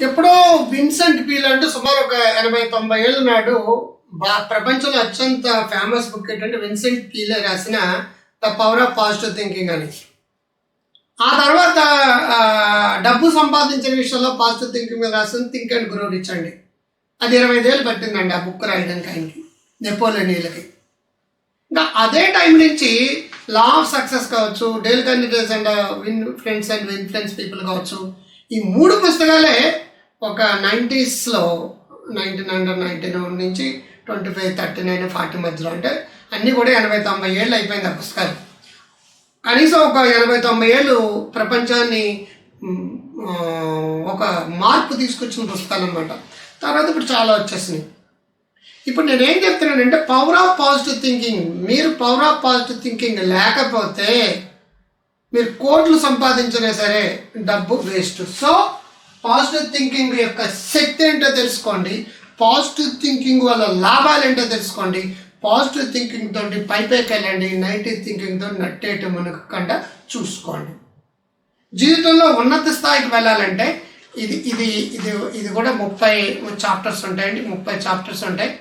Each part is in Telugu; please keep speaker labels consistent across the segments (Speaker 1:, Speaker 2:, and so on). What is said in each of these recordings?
Speaker 1: ఎప్పుడో విన్సెంట్ పీల్ అంటే సుమారు ఒక ఎనభై తొంభై ఏళ్ళ నాడు బా ప్రపంచంలో అత్యంత ఫేమస్ బుక్ ఏంటంటే విన్సెంట్ పీలే రాసిన the power of positive thinking అని. ఆ తర్వాత డబ్బు సంపాదించిన విషయంలో పాజిటివ్ థింకింగ్ మీద రాసిన థింక్ అండ్ గ్రో రిచ్ అండి. అది ఇరవై ఐదేళ్ళు పట్టిందండి ఆ బుక్ రాయడానికి ఆయనకి నెపోలియనీలకి ఇంకా అదే టైం నుంచి లా ఆఫ్ సక్సెస్ కావచ్చు Dale candidates and win friends and win friends people కావచ్చు ఈ మూడు పుస్తకాలే ఒక నైంటీస్లో నైన్టీన్ హండ్రెడ్ నైన్టీన్ నుంచి twenty five thirty nine forty మధ్యలో అంటే అన్నీ కూడా ఎనభై తొంభై ఏళ్ళు అయిపోయింది ఆ పుస్తకాలు. కనీసం ఒక ఎనభై తొంభై ఏళ్ళు ప్రపంచాన్ని ఒక మార్పు తీసుకొచ్చిన పుస్తకాలు అనమాట తర్వాత ఇప్పుడు చాలా వచ్చేసినాయి. ఇప్పుడు నేను ఏం చెప్తున్నానంటే పవర్ ఆఫ్ పాజిటివ్ థింకింగ్ మీరు పవర్ ఆఫ్ పాజిటివ్ థింకింగ్ లేకపోతే మీరు కోట్లు సంపాదించినా సరే డబ్బు వేస్ట్ సో పాజిటివ్ థింకింగ్ యొక్క శక్తి ఏంటో తెలుసుకోండి. పాజిటివ్ థింకింగ్ వల్ల లాభాలు ఏంటో తెలుసుకోండి. పాజిటివ్ థింకింగ్ తోటి పైపైకి వెళ్ళండి. నెగిటివ్ థింకింగ్తో నట్టేయటం మనకుండా చూసుకోండి. జీవితంలో ఉన్నత స్థాయికి వెళ్ళాలంటే ఇది ఇది ఇది ఇది కూడా ముప్పై చాప్టర్స్ ఉంటాయండి. ముప్పై చాప్టర్స్ ఉంటాయి.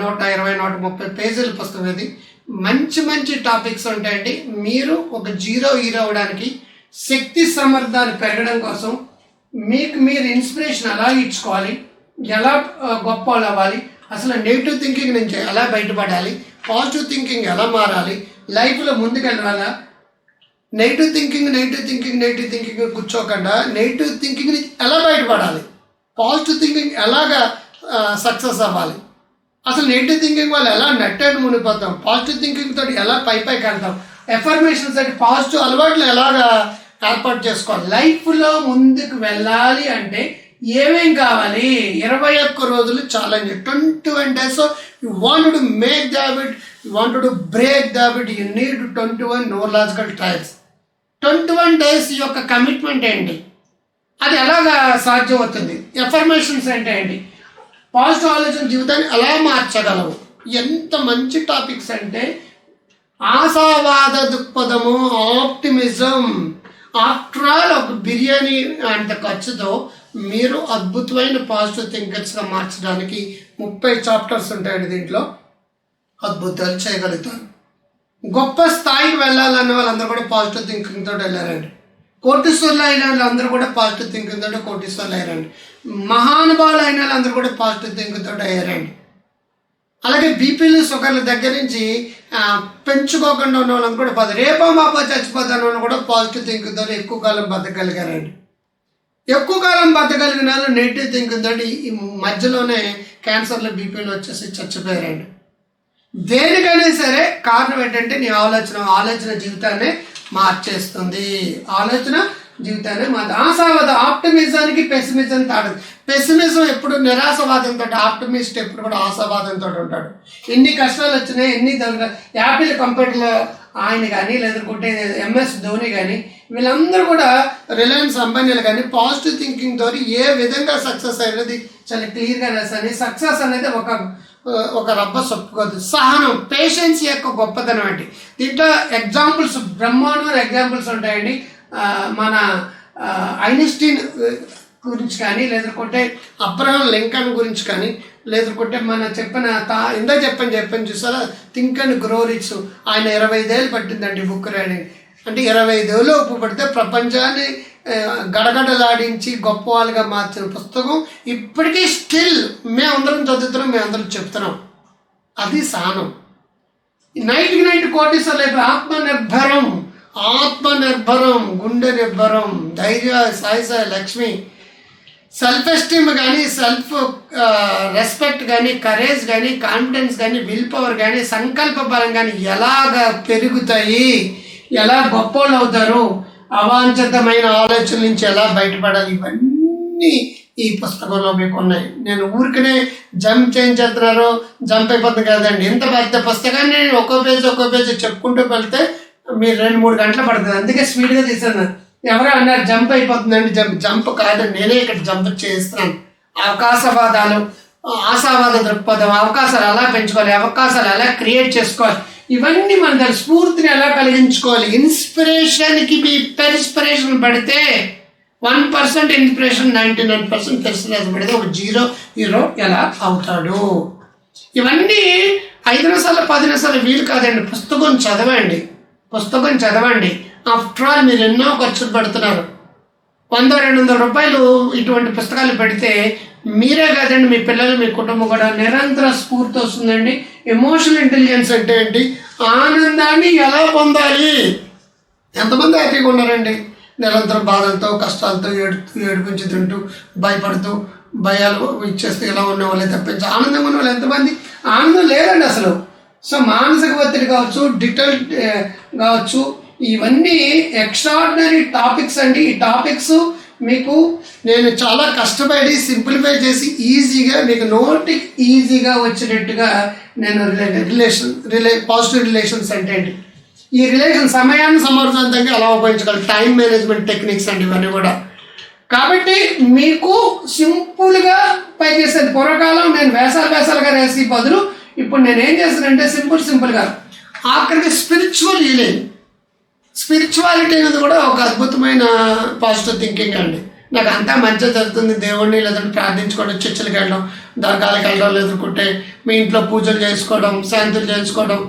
Speaker 1: నూట ఇరవై నూట ముప్పై పేజీల పుస్తకం ఇది. మంచి మంచి టాపిక్స్ ఉంటాయండి. మీరు ఒక జీరో హీరో అవడానికి శక్తి సమర్థాన్ని పెరగడం కోసం మీకు మీరు ఇన్స్పిరేషన్ ఎలా ఇచ్చుకోవాలి ఎలా గొప్ప వాళ్ళు అవ్వాలి అసలు నెగిటివ్ థింకింగ్ నుంచి ఎలా బయటపడాలి పాజిటివ్ థింకింగ్ ఎలా మారాలి లైఫ్లో ముందుకెళ్ళాలా negative thinking negative thinking negative thinking కూర్చోకుండా నెగిటివ్ థింకింగ్ నుంచి ఎలా బయటపడాలి పాజిటివ్ థింకింగ్ ఎలాగా సక్సెస్ అవ్వాలి అసలు నెగిటివ్ థింకింగ్ వల్ల ఎలా నెట్టేటు మునిపోతాం పాజిటివ్ థింకింగ్ తోటి ఎలా పై పైకి వెళ్తాం ఎఫర్మేషన్స్ అంటే పాజిటివ్ అలవాట్లు ఎలాగా ఏర్పాటు చేసుకోవాలి లైఫ్లో ముందుకు వెళ్ళాలి అంటే ఏమేం కావాలి? ఇరవై ఒక్క రోజులు challenge twenty one days you want to make the habit you want to break the habit you need twenty one no logical trials twenty one days యొక్క కమిట్మెంట్ ఏంటి? అది ఎలాగా సాధ్యం అవుతుంది ఎఫర్మేషన్స్ అంటే ఏంటి? పాజిటివ్ ఆలోచన జీవితాన్ని ఎలా మార్చగలవు? ఎంత మంచి టాపిక్స్ అంటే ఆశావాద దృక్పథము ఆప్టిమిజం ఆఫ్టర్ ఆల్ ఒక బిర్యానీ అంత ఖర్చుతో మీరు అద్భుతమైన పాజిటివ్ థింకర్స్గా మార్చడానికి ముప్పై చాప్టర్స్ ఉంటాయండి దీంట్లో. అద్భుతాలు చేయగలుగుతారు. గొప్ప స్థాయికి వెళ్ళాలన్న వాళ్ళందరూ కూడా పాజిటివ్ థింకింగ్ తోటి వెళ్ళారండి. కోటీశ్వర్లు అయిన వాళ్ళందరూ కూడా పాజిటివ్ థింకింగ్ తోటి కోటీశ్వర్లు అయ్యారండి. మహానుభావులు అయిన వాళ్ళందరూ కూడా పాజిటివ్ థింకింగ్ తోటి అయ్యారండి. అలాగే బీపీలు షుగర్ల దగ్గర నుంచి పెంచుకోకుండా ఉన్న వాళ్ళని కూడా పది రేపో మాపో చచ్చిపోతాను అని కూడా పాజిటివ్ థింకింగ్ తోటి ఎక్కువ కాలం బతకగలిగారండి. ఎక్కువ కాలం బతకగలిగిన వాళ్ళు నెగిటివ్ థింకింగ్ తోటి ఈ మధ్యలోనే క్యాన్సర్లు బీపీలు వచ్చేసి చచ్చిపోయారండి. దేనికైనా సరే కారణం ఏంటంటే నీ ఆలోచన ఆలోచన జీవితాన్ని మార్చేస్తుంది. ఆలోచన జీవితాన్ని మాది ఆశావాద ఆప్టమిజానికి పెసిమిజం తాడదు పెసిమిజం ఎప్పుడు నిరాశవాదంతో ఆప్టమిస్ట్ ఎప్పుడు కూడా ఆశావాదంతో ఉంటాడు. ఎన్ని కష్టాలు వచ్చినాయి ఎన్ని దగ్గర యాపిల్ కంపెనీలో ఆయన కానీ లేదంటే ఎంఎస్ ధోని కానీ వీళ్ళందరూ కూడా రిలయన్స్ అంబానీలు కానీ పాజిటివ్ థింకింగ్ తోటి ఏ విధంగా సక్సెస్ అయినది చాలా క్లియర్గా రాశాను సక్సెస్ అనేది ఒక ఒక రబ్బ చెప్పుకోదు సహనం పేషెన్స్ యొక్క గొప్పతనం అండి. దీంట్లో ఎగ్జాంపుల్స్ బ్రహ్మాండమైన ఎగ్జాంపుల్స్ ఉంటాయండి. మన ఐన్స్టీన్ గురించి కానీ లేదంటే అబ్రహం లింకన్ గురించి కానీ లేదంటే మన చెప్పిన తా ఇందా చెప్పని చెప్పని చూసారా? Think and grow rich. ఆయన ఇరవై ఐదేళ్ళు పట్టిందండి బుక్ రాయడానికి అంటే ఇరవై ఐదేళ్ళు ఉప్పు పడితే ప్రపంచాన్ని గడగడలాడించి గొప్ప వాళ్ళుగా మార్చిన పుస్తకం. ఇప్పటికీ స్టిల్ మేమందరం చదువుతున్నాం మేమందరం చెప్తున్నాం. అది సానం. నైట్కి నైట్ కోటేశ్వర ఆత్మనిర్భరం. ఆత్మ నిర్భరం గుండె నిర్భరం ధైర్య సాయి సాయి లక్ష్మి. సెల్ఫ్ ఎస్టీమ్ కానీ సెల్ఫ్ రెస్పెక్ట్ కానీ కరేజ్ కానీ కాన్ఫిడెన్స్ కానీ విల్ పవర్ కానీ సంకల్ప బలం కానీ ఎలాగ పెరుగుతాయి? ఎలా గొప్పోళ్ళు అవుతారు? అవాంఛితమైన ఆలోచనల నుంచి ఎలా బయటపడాలి? ఇవన్నీ ఈ పుస్తకంలో మీకు ఉన్నాయి. నేను ఊరికనే జంప్ చేయించేస్తున్నారు జంప్ అయిపోతుంది కదండి. ఇంత పెద్ద పుస్తకాన్ని నేను ఒక్కో పేజ్ ఒక్కో పేజ్ చెప్పుకుంటూ వెళ్తే మీరు రెండు మూడు గంటలు పడుతుంది. అందుకే స్పీడ్గా తీసాను ఎవరో అన్నారు జంప్ అయిపోతుందండి జంప్. జంప్ కాదు నేనే ఇక్కడ జంప్ చేస్తున్నాను. అవకాశవాదాలు ఆశావాద దృక్పథం అవకాశాలు ఎలా పెంచుకోవాలి అవకాశాలు ఎలా క్రియేట్ చేసుకోవాలి ఇవన్నీ మన దాని స్ఫూర్తిని ఎలా కలిగించుకోవాలి? ఇన్స్పిరేషన్కి మీ పెరిస్పిరేషన్ పడితే one percent inspiration ninety nine percent personalise పెడితే ఒక జీరో హీరో ఎలా అవుతాడు? ఇవన్నీ ఐదు నిమిషాలు పది నిమిషాలు వీలు కాదండి. పుస్తకం చదవండి. పుస్తకం చదవండి. ఆఫ్టర్ ఆల్ మీరు ఎన్నో ఖర్చులు పెడుతున్నారు. వంద రెండు వందల రూపాయలు ఇటువంటి పుస్తకాలు పెడితే మీరే కాదండి మీ పిల్లలు మీ కుటుంబం కూడా నిరంతర స్ఫూర్తి వస్తుందండి. ఎమోషనల్ ఇంటెలిజెన్స్ అంటే ఏంటి? ఆనందాన్ని ఎలా పొందాలి? ఎంతమంది హ్యాపీగా ఉన్నారండి? నిరంతరం బాధలతో కష్టాలతో ఏడుతూ ఏడిపించి తింటూ భయపడుతూ భయాలు ఇచ్చేస్తే ఇలా ఉన్న వాళ్ళే తప్పించి ఆనందంగా ఉన్న వాళ్ళు ఎంతమంది? ఆనందం లేదండి అసలు. సో మానసిక ఒత్తిడి కావచ్చు డిటల్ కావచ్చు ఇవన్నీ ఎక్స్ట్రాడినరీ టాపిక్స్ అండి. ఈ టాపిక్స్ మీకు నేను చాలా కష్టపడి సింప్లిఫై చేసి ఈజీగా మీకు నోటికి ఈజీగా వచ్చినట్టుగా నేను రిలేషన్ రిలే పాజిటివ్ రిలేషన్స్ అంటే ఏంటి ఈ రిలేషన్ సమయాన్ని సమర్థవంతంగా ఎలా ఉపయోగించగలరు టైం మేనేజ్మెంట్ టెక్నిక్స్ అండి ఇవన్నీ కూడా. కాబట్టి మీకు సింపుల్గా పై చేసేది పూర్వకాలం నేను వేసాలు వేసాలుగా వేసి బదులు ఇప్పుడు నేను ఏం చేస్తానంటే సింపుల్ సింపుల్గా ఆఖరికి స్పిరిచువల్ హీలింగ్ స్పిరిచువాలిటీ అనేది కూడా ఒక అద్భుతమైన పాజిటివ్ థింకింగ్ అండి. నాకు అంతా మంచిగా జరుగుతుంది. దేవుడిని లేదంటే ప్రార్థించుకోవడం చర్చలకు వెళ్ళడం దర్గాలకు వెళ్ళడం ఎదుర్కొంటే మీ ఇంట్లో పూజలు చేసుకోవడం శాంతులు చేసుకోవడం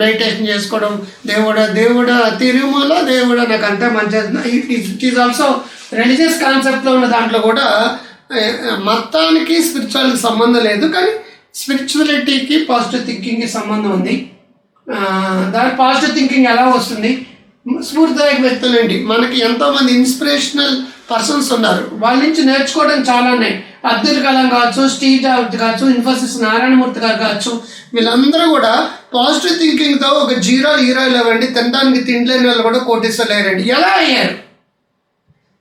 Speaker 1: మెడిటేషన్ చేసుకోవడం దేవుడ దేవుడ తిరుమల దేవుడ నాకు అంతా మంచిగా ఇట్ ఈజ్ ఆల్సో రిలీజియస్ కాన్సెప్ట్లో ఉన్న దాంట్లో కూడా మతానికి స్పిరిచువాలిటీ సంబంధం లేదు కానీ స్పిరిచువలిటీకి పాజిటివ్ థింకింగ్కి సంబంధం ఉంది. దాని పాజిటివ్ థింకింగ్ ఎలా వస్తుంది? స్ఫూర్తిదాయక వ్యక్తులు ఏంటి? మనకి ఎంతోమంది ఇన్స్పిరేషనల్ పర్సన్స్ ఉన్నారు. వాళ్ళ నుంచి నేర్చుకోవడం చాలానే. అబ్దుల్ కలాం కావచ్చు స్టీవ్ జాబ్స్ కావచ్చు ఇన్ఫోసిస్ నారాయణమూర్తి గారు కావచ్చు వీళ్ళందరూ కూడా పాజిటివ్ థింకింగ్తో ఒక జీరో హీరో లేవండి. తినడానికి తిండిలేని వాళ్ళు కూడా కోటిస్తలేరండి ఎలా అయ్యారు?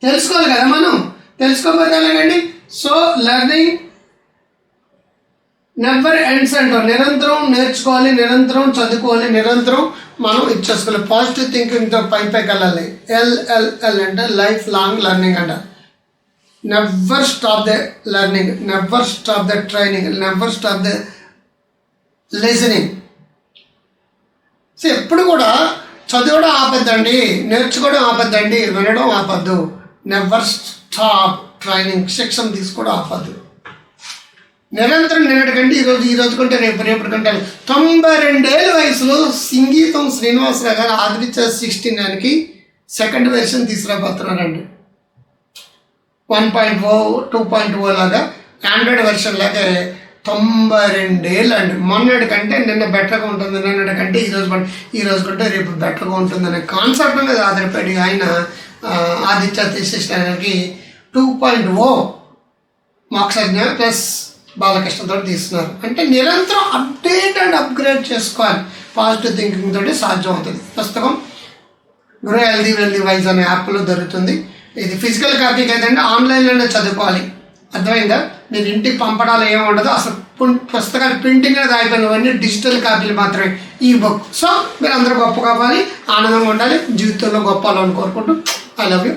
Speaker 1: తెలుసుకోవాలి కదా మనం. తెలుసుకోకపోతే ఎలాగండి సో లెర్నింగ్ నెవర్ ఎండ్స్ అంటారు నిరంతరం నేర్చుకోవాలి నిరంతరం చదువుకోవాలి నిరంతరం మనం ఇచ్చేసుకోవాలి. పాజిటివ్ థింకింగ్తో పై పైకి వెళ్ళాలి. ఎల్ఎల్ఎల్ అంటే లైఫ్ లాంగ్ లెర్నింగ్ అంట. Never stop the learning never stop the training never stop the listening so ఎప్పుడు కూడా చదవడం ఆపద్దండి. నేర్చుకోవడం ఆపద్దండి. వినడం ఆపద్దు. నెవర్ స్టాప్ ట్రైనింగ్ శిక్షణ తీసుకోవడం ఆపద్దు. నిరంతరం నిన్నటి కంటే ఈరోజు ఈ రోజు కంటే రేపు రేపటి కంటే తొంభై రెండేళ్ళ వయసులో సంగీతం శ్రీనివాసరావు గారు ఆదిత్య సిక్స్టీ నైన్కి second version తీసుకురాబోతున్నారండి. One point O two point O లాగా ఆండ్రాయిడ్ వెర్షన్ లాగా తొంభై రెండేళ్ళు అండి. మొన్నటి కంటే నిన్న బెటర్గా ఉంటుంది నిన్నటి కంటే ఈ రోజు ఈ రోజు కంటే రేపు బెటర్గా ఉంటుంది అనే కాన్సెప్ట్ మీద ఆధారపడి ఆయన Aditya తీసేసడానికి two point O Mokshagna plus బాలకృష్ణతో తీస్తున్నారు. అంటే నిరంతరం అప్డేట్ అండ్ అప్గ్రేడ్ చేసుకోవాలి. పాజిటివ్ థింకింగ్ తోటి సాధ్యం అవుతుంది పుస్తకం గ్రో హెల్దీ వెల్దీ వైజ్ అనే యాప్లో దొరుకుతుంది. ఇది ఫిజికల్ కాపీ కదండి ఆన్లైన్లోనే చదువుకోవాలి. అర్థమైందా? నేను ఇంటికి పంపడాలు ఏమి ఉండదు అసలు పుస్తకాలు ప్రింటింగ్ అనేది అయిపోయినవన్నీ డిజిటల్ కాపీలు మాత్రమే. ఈ బుక్ సో మీరు అందరూ గొప్ప కావాలి ఆనందంగా ఉండాలి జీవితంలో గొప్ప అవ్వాలని కోరుకుంటూ ఐ లవ్ యూ